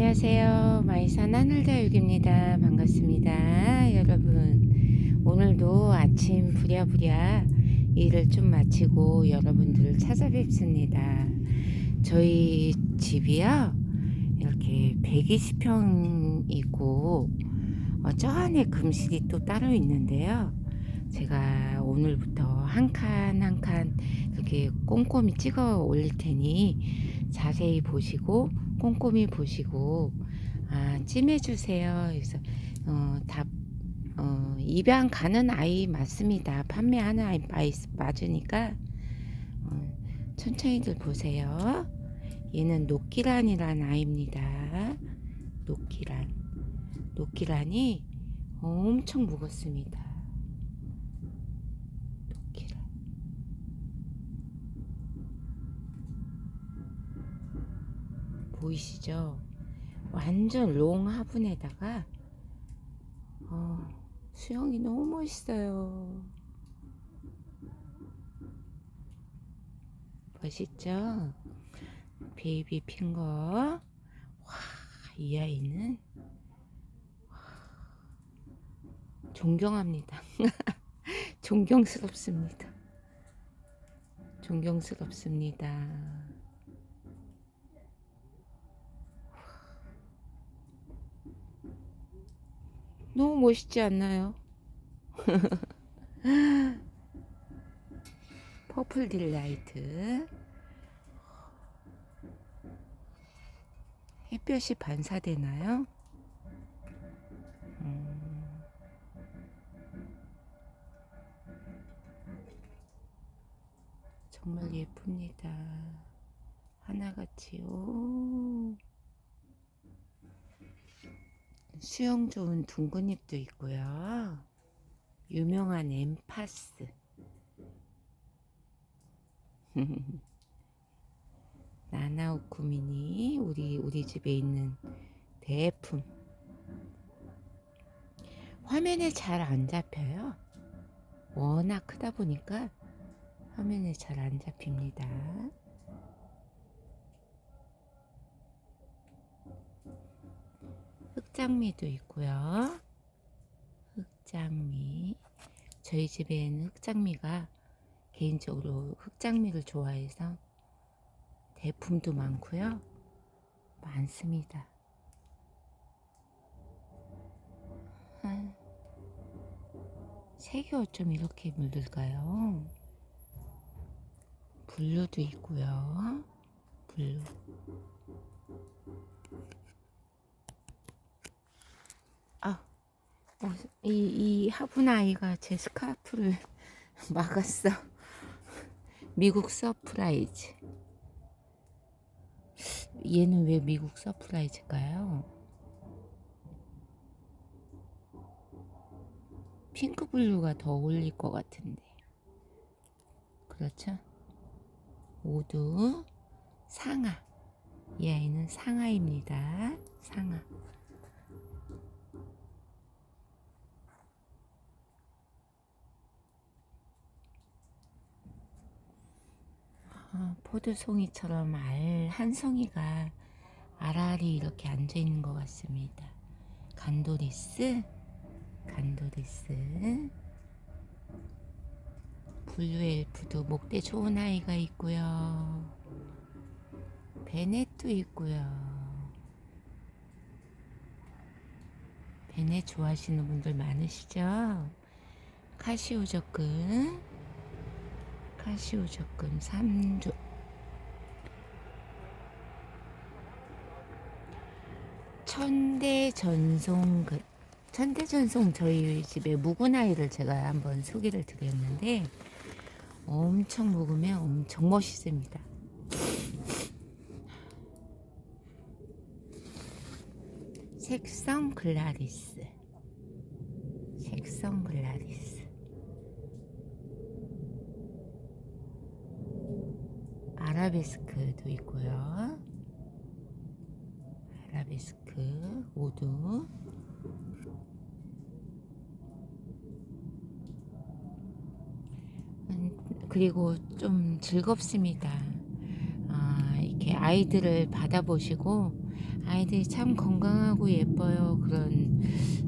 안녕하세요. 마이산 하늘다육입니다. 반갑습니다. 여러분. 오늘도 아침 부랴부랴 일을 좀 마치고 여러분들을 찾아뵙습니다. 저희 집이요. 이렇게 120평 있고 어, 저 안에 금실이 또 따로 있는데요. 제가 오늘부터 한 칸 한칸 이렇게 꼼꼼히 찍어 올릴 테니 자세히 보시고 꼼꼼히 보시고 아, 찜해주세요. 그래서 어, 다 어, 입양 가는 아이 맞습니다. 판매하는 아이 맞으니까 어, 천천히들 보세요. 얘는 녹기란이라는 아이입니다. 녹기란. 녹기란이 엄청 무겁습니다. 녹기란. 보이시죠? 완전 롱 화분에다가 어, 수영이 너무 멋있어요. 멋있죠? 베이비 핑거. 와, 이 아이는 와, 존경합니다. 존경스럽습니다. 존경스럽습니다. 너무 멋있지 않나요? 퍼플 딜라이트 햇볕이 반사되나요? 음. 정말 예쁩니다. 하나같이요. 수영 좋은 둥근잎도 있고요. 유명한 엠파스. 나나우쿠미니 우리 우리 집에 있는 대품. 화면에 잘 안 잡혀요. 워낙 크다 보니까 화면에 잘 안 잡힙니다. 흑장미도 있고요. 흑장미. 저희 집에는 흑장미가 개인적으로 흑장미를 좋아해서 대품도 많고요. 많습니다. 아, 색이 어쩜 이렇게 물들까요? 블루도 있고요. 블루. 어, 이, 이 화분 아이가 제 스카프를 막았어. 미국 서프라이즈. 얘는 왜 미국 서프라이즈일까요? 핑크 블루가 더 어울릴 것 같은데. 그렇죠? 모두 상아. 이 아이는 상아입니다. 상아. 어, 포도송이처럼 알 한 송이가 알알이 이렇게 앉아 있는 것 같습니다. 간도리스, 간도리스, 블루엘프도 목대 좋은 아이가 있고요. 베넷도 있고요. 베넷 좋아하시는 분들 많으시죠? 카시오 접근. 카시오 접근 3주 천대 전송글 천대 전송 저희 집에 묵은 아이를 제가 한번 소개를 드렸는데 엄청 묵으면 엄청 멋있습니다. 색성 글라리스. 색성 글라리스 아라베스크도 있고요. 아라베스크 모두 음, 그리고 좀 즐겁습니다. 아, 이렇게 아이들을 받아보시고 아이들이 참 건강하고 예뻐요. 그런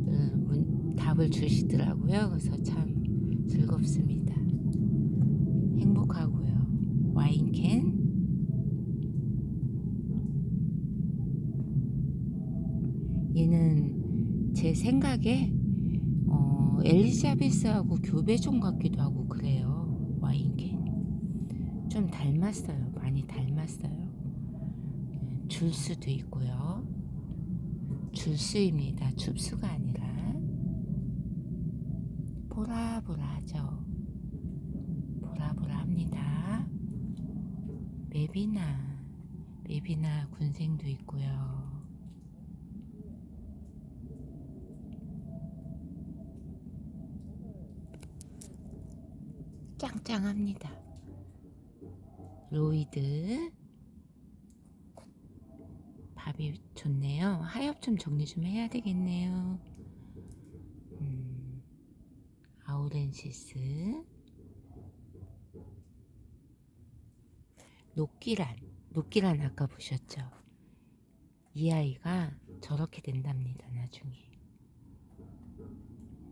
어, 문- 답을 주시더라고요. 그래서 참 즐겁습니다. 행복하고요. 와인캔. 얘는 제 생각에 어, 엘리자베스하고 교배종 같기도 하고 그래요. 와인캔. 좀 닮았어요. 많이 닮았어요. 예, 줄수도 있고요. 줄수입니다. 줍수가 아니라 보라보라하죠. 보라보라합니다. 맵이나 맵이나 군생도 있고요. 짱짱합니다. 로이드 밥이 좋네요. 하엽 좀 정리 좀 해야 되겠네요. 음, 아우렌시스 녹기란 녹기란 아까 보셨죠? 이 아이가 저렇게 된답니다. 나중에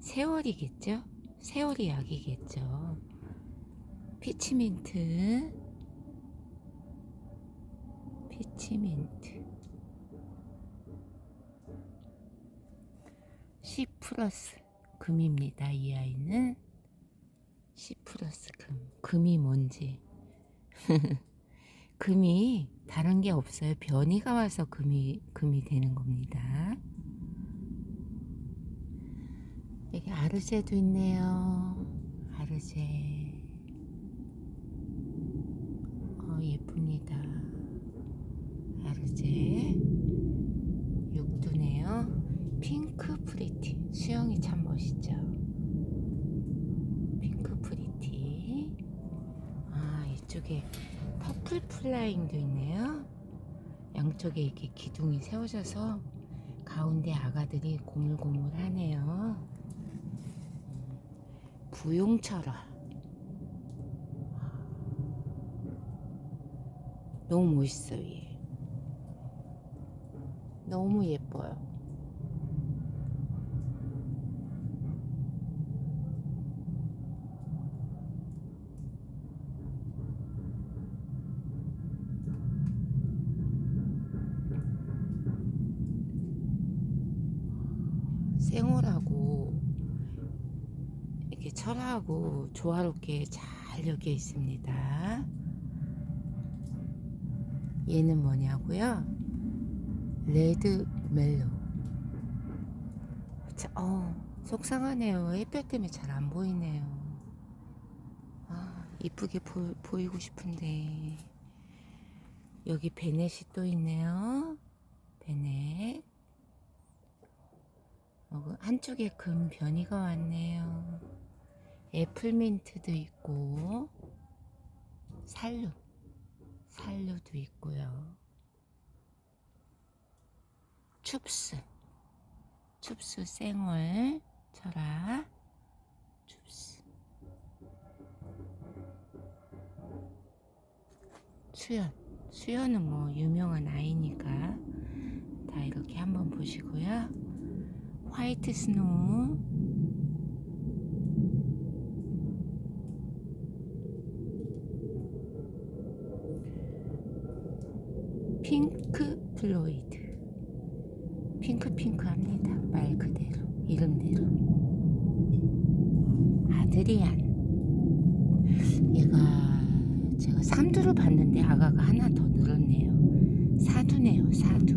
세월이겠죠? 세월이 약이겠죠. 피치민트 피치민트 C 플러스 금입니다. 이 아이는 C 플러스 금 금이 뭔지 금이 다른 게 없어요. 변이가 와서 금이 금이 되는 겁니다. 여기 아르제도 있네요. 아르제. 어, 예쁩니다. 아르제. 육두네요. 핑크 프리티. 수영이 참 멋있죠. 핑크 프리티. 아, 이쪽에 퍼플 플라잉도 있네요. 양쪽에 이렇게 기둥이 세워져서 가운데 아가들이 고물고물하네요. 부용철화. 너무 멋있어요, 얘. 너무 예뻐요. 생얼하고 이렇게 철하고 조화롭게 잘 여겨 있습니다. 얘는 뭐냐고요? 레드 멜로. 자, 어, 속상하네요. 햇볕 때문에 잘 안 보이네요. 아, 이쁘게 보, 보이고 싶은데. 여기 베넷이 또 있네요. 베넷. 어, 한쪽에 금 변이가 왔네요. 애플민트도 있고, 살루. 살루도 있고요. 춥스. 춥스 생얼 철아. 춥스. 수연. 수연은 뭐 유명한 아이니까 다 이렇게 한번 보시고요. 화이트 스노우. 핑크 플로이드. 핑크핑크합니다. 말 그대로. 이름대로. 아드리안. 얘가 제가 삼두를 봤는데 아가가 하나 더 늘었네요. 사두네요. 사두.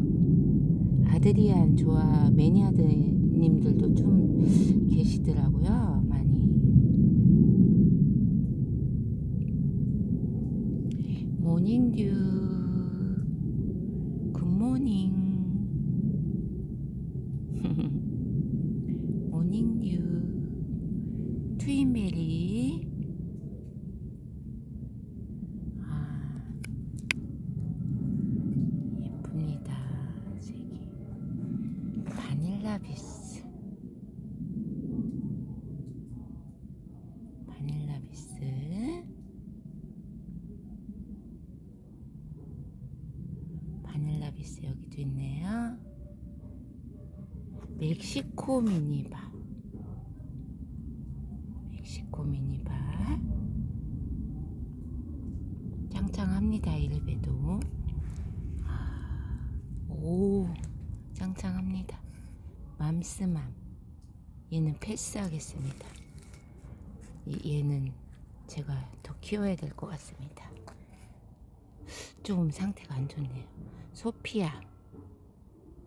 아드리안 좋아 매니아드님들도 좀 계시더라고요. 많이. 모닝듀 굿모닝 모닝듀 트윈베리 아 예쁩니다 색이 바닐라 비스 바닐라 비스 바닐라 비스 여기도 있네요. 멕시코 미니바. 멕시코 미니바. 짱짱합니다 이래봬도. 오 짱짱합니다. 맘스맘. 얘는 패스하겠습니다. 이- 얘는 제가 더 키워야 될 것 같습니다. 좀 상태가 안 좋네요. 소피아.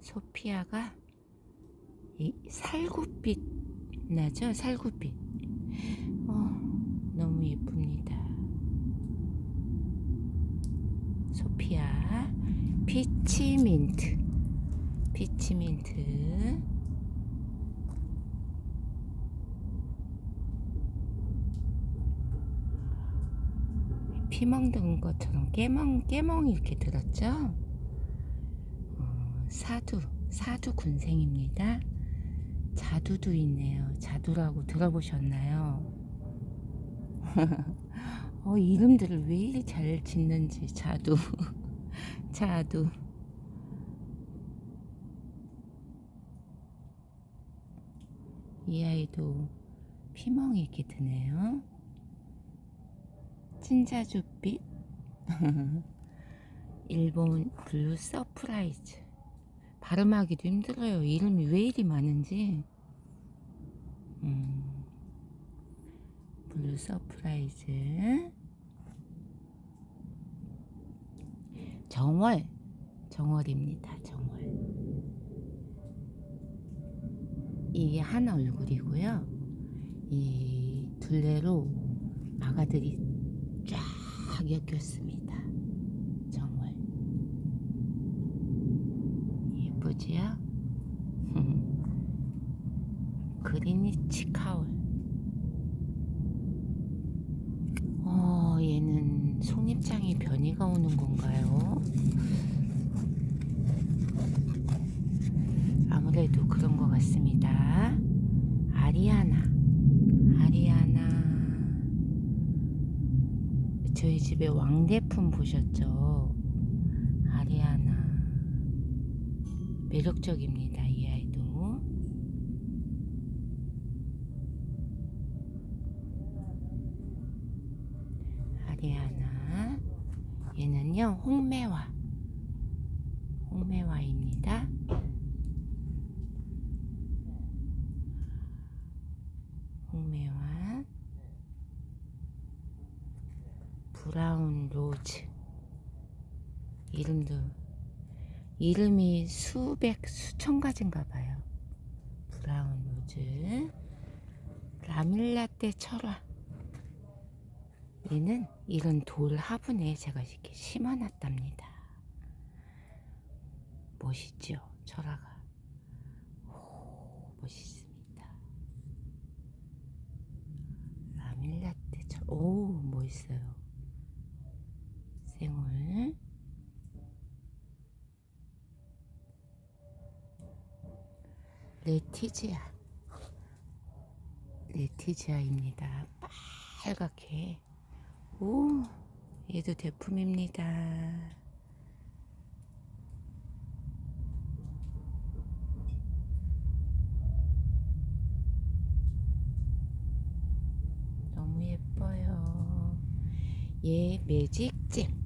소피아가 이 살구빛 나죠? 살구빛. 어 너무 예쁩니다. 소피아 피치민트. 피치민트. 피 먹는 것처럼 깨멍 깨멍이 이렇게 들었죠? 어, 사두 사두 군생입니다 자두도 있네요. 자두라고 들어보셨나요? 어, 이름들을 왜 이리 잘 짓는지 자두. 자두. 이 아이도 피멍이 이렇게 드네요. 찐자주빛. 일본 블루 서프라이즈 발음하기도 힘들어요. 이름이 왜 이리 많은지. 음, 블루 서프라이즈. 정월. 정월입니다 정월. 이게 한 얼굴이고요. 이 둘레로 아가들이 쫙 엮였습니다 정월 예쁘지요? 그리니치 카울 어, 얘는 속립장이 변이가 오는 건가요? 아무래도 그런 것 같습니다. 아리아나, 아리아나. 저희 집에 왕대품 보셨죠? 아리아나. 매력적입니다, 이 아이도. 아리아나 얘는요 홍매화. 홍매화입니다. 홍매화. 브라운 로즈. 이름도 이름이 수백 수천 가지인가 봐요 브라운 로즈 라밀라떼 철화 얘는 이런 돌 화분에 제가 이렇게 심어놨답니다. 멋있죠? 철화가. 오, 멋있습니다. 라밀라떼 철, 오, 멋있어요. 생얼. 레티지아. 레티지아입니다. 빨갛게. 오, 얘도 대품입니다. 너무 예뻐요. 얘 매직잼.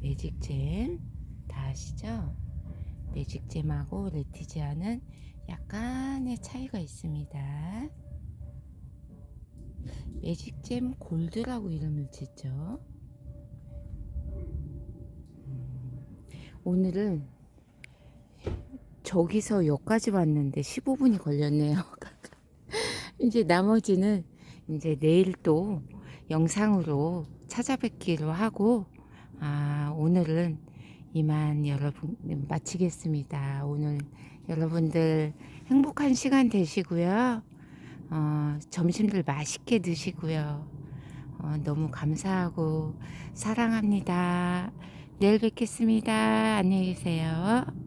매직잼. 다 아시죠? 매직잼하고 레티지아는 약간의 차이가 있습니다. 매직잼 골드라고 이름을 짓죠. 음, 오늘은 저기서 여기까지 왔는데 15분이 걸렸네요. 이제 나머지는 이제 내일 또 영상으로 찾아뵙기로 하고 아 오늘은 이만 여러분 마치겠습니다. 오늘 여러분들 행복한 시간 되시고요. 어, 점심들 맛있게 드시고요. 어, 너무 감사하고 사랑합니다. 내일 뵙겠습니다. 안녕히 계세요.